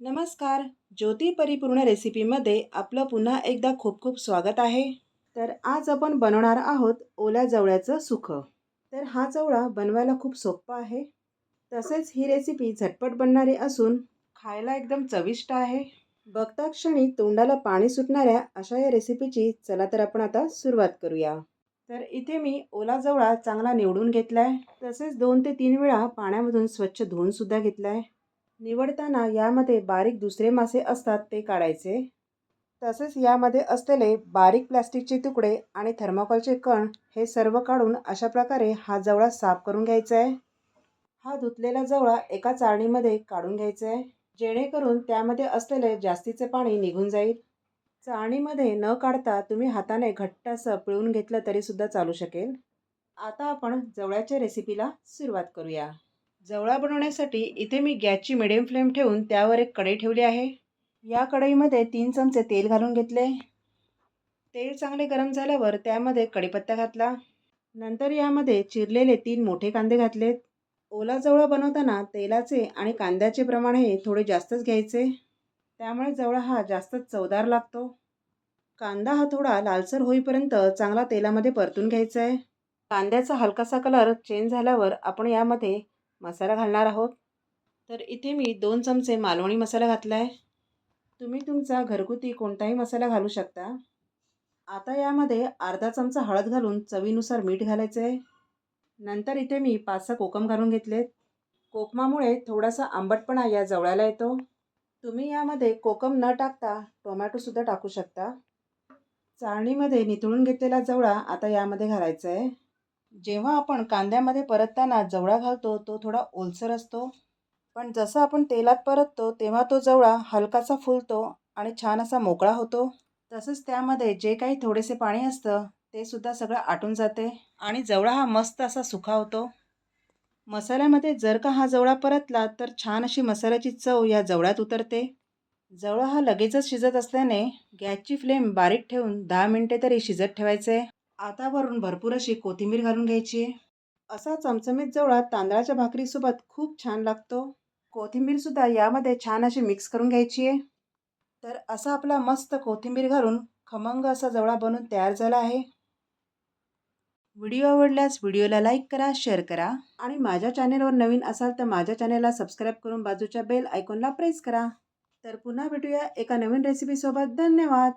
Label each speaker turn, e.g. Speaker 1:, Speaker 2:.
Speaker 1: नमस्कार. ज्योती परिपूर्ण रेसिपीमध्ये आपलं पुन्हा एकदा खूप खूप स्वागत आहे. तर आज आपण बनवणार आहोत ओल्या जवळ्याचं सुखं. तर हा जवळा बनवायला खूप सोपा आहे. तसेच ही रेसिपी झटपट बनणारी असून खायला एकदम चविष्ट आहे. बघता क्षणी तोंडाला पाणी सुटणाऱ्या अशा या रेसिपीची चला तर आपण आता सुरुवात करूया. तर इथे मी ओला जवळा चांगला निवडून घेतला आहे तसेच दोन ते तीन वेळा पाण्यामधून स्वच्छ धुवूनसुद्धा घेतला आहे निवडताना यामध्ये बारीक दुसरे मासे असतात ते काढायचे. तसेच यामध्ये असलेले बारीक प्लॅस्टिकचे तुकडे आणि थर्माकोलचे कण हे सर्व काढून अशा प्रकारे हा जवळा साफ करून घ्यायचा आहे हा धुतलेला जवळा एका चाळणीमध्ये काढून घ्यायचा आहे जेणेकरून त्यामध्ये असलेले जास्तीचे पाणी निघून जाईल. चाळणीमध्ये न काढता तुम्ही हाताने घट्ट असं पिळून घेतलं तरीसुद्धा चालू शकेल. आता आपण जवळ्याच्या रेसिपीला सुरुवात करूया. जवळा बनवण्यासाठी इथे मी गॅसची मिडियम फ्लेम ठेवून त्यावर एक कढई ठेवली आहे. या कढईमध्ये तीन चमचे तेल घालून घेतले. तेल चांगले गरम झाल्यावर त्यामध्ये कढीपत्ता घातला. नंतर यामध्ये चिरलेले तीन मोठे कांदे घातलेत. ओला जवळा बनवताना तेलाचे आणि कांद्याचे प्रमाण हे थोडे जास्तच घ्यायचे. त्यामुळे जवळा हा जास्तच चवदार लागतो. कांदा हा थोडा लालसर होईपर्यंत चांगला तेलामध्ये परतून घ्यायचा आहे. कांद्याचा हलकासा कलर चेंज झाल्यावर आपण यामध्ये मसाला घालणार आहोत. तर इथे मी दोन चमचे मालवणी मसाला घातला आहे तुम्ही तुमचा घरगुती कोणताही मसाला घालू शकता. आता यामध्ये अर्धा चमचा हळद घालून चवीनुसार मीठ घालायचं आहे नंतर इथे मी पाच सहा कोकम घालून घेतलेत. कोकमामुळे थोडासा आंबटपणा या जवळाला येतो. तुम्ही यामध्ये कोकम न टाकता टोमॅटोसुद्धा टाकू शकता. चाळणीमध्ये नितळून घेतलेला जवळा आता यामध्ये घालायचा आहे जेव्हा आपण कांद्यामध्ये परतताना जवळा घालतो तो थोडा ओलसर असतो. पण जसं आपण तेलात परततो तेव्हा तो जवळा हलकासा फुलतो आणि छान असा मोकळा होतो. तसंच त्यामध्ये जे काही थोडेसे पाणी असतं ते सुद्धा सगळं आटून जाते आणि जवळा हा मस्त असा सुखा होतो. मसाल्यामध्ये जर का हा जवळा परतला तर छान अशी मसाल्याची चव या जवळ्यात उतरते. जवळा हा लगेचच शिजत असल्याने गॅसची फ्लेम बारीक ठेवून दहा मिनटे तरी शिजत ठेवायचे. आता वरून भरपूर अशी कोथिंबीर घालून घ्यायची. आहे असा चमचमीत जवळा तांदळाच्या भाकरीसोबत खूप छान लागतो. कोथिंबीरसुद्धा यामध्ये छान अशी मिक्स करून घ्यायची आहे. तर असा आपला मस्त कोथिंबीर घालून खमंग असा जवळा बनून तयार झाला आहे. व्हिडिओ आवडल्यास व्हिडिओला लाईक करा शेअर करा आणि माझ्या चॅनेलवर नवीन असाल तर माझ्या चॅनेलला सबस्क्राईब करून बाजूच्या बेल आयकॉनला प्रेस करा. तर पुन्हा भेटूया एका नवीन रेसिपीसोबत धन्यवाद!